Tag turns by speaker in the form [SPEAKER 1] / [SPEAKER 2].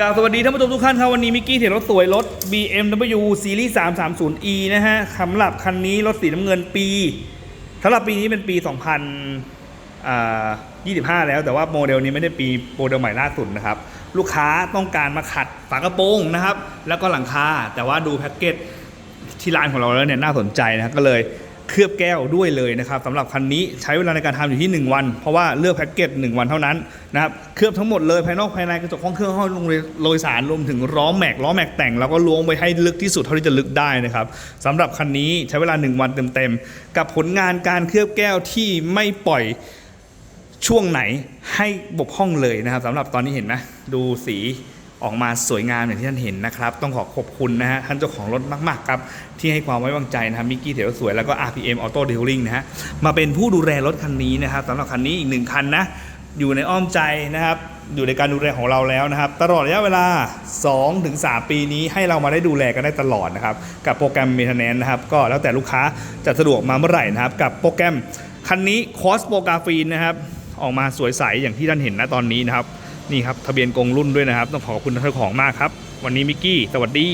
[SPEAKER 1] กล่าวสวัสดีท่านผู้ชมทุกท่านครับวันนี้มิกกี้เห็นรถสวยรถ BMW ซีรีส์ 330e นะฮะสำหรับคันนี้รถสีน้ำเงินปีสำหรับปีนี้เป็นปี 2025 แล้วแต่ว่าโมเดลนี้ไม่ได้ปีโมเดลใหม่ล่าสุดนะครับ ลูกค้าต้องการมาขัดฝากระโปรงนะครับ แล้วก็หลังคาแต่ว่าดูแพ็กเกจที่ร้านของเราแล้วเนี่ยน่าสนใจนะก็เลย เคลือบแก้วด้วยเลยนะครับสำหรับคันนี้ใช้เวลาในการทำอยู่ที่ 1 วัน เพราะว่าเลือกแพ็กเกจ1 วันเท่านั้นนะครับเคลือบทั้งหมดเลยภายนอกภายในกระจกห้องเครื่องห้องโดยสารรวมถึงล้อแม็กล้อแม็กแต่งแล้วก็ล้วงไปให้ลึกที่สุดเท่าที่จะลึกได้นะครับสำหรับคันนี้ใช้เวลา 1 วันเต็มๆกับผลงานการเคลือบแก้วที่ไม่ปล่อยช่วงไหนให้บกพร่องเลยนะครับสำหรับตอนนี้เห็นไหมดูสี ออกมาสวยงามอย่างที่ท่านเห็นนะครับ ต้องขอขอบคุณนะฮะท่านเจ้าของรถมาก ๆ ครับ ที่ให้ความไว้วางใจนะครับมิกกี้เถียวสวยแล้วก็ RPM Auto Detailing นะฮะมาเป็นผู้ดูแลรถคันนี้นะครับสำหรับคันนี้อีกหนึ่งคันนะ อยู่ในอ้อมใจนะครับอยู่ในการดูแลของเราแล้วนะครับ ตลอดระยะเวลา 2-3 ปีนี้ให้เรามาได้ดูแลกันได้ตลอดนะครับ กับโปรแกรม Maintenance นะครับ ก็แล้วแต่ลูกค้าจะสะดวกมาเมื่อไหร่นะครับ กับโปรแกรมคันนี้คอสโปรกาฟีนนะครับ ออกมาสวยใสอย่างที่ท่านเห็นนะตอนนี้นะครับ นี่ครับทะเบียนกงรุ่นด้วยนะครับ ต้องขอขอบคุณท่านเจ้าของมากครับ วันนี้มิกกี้ สวัสดี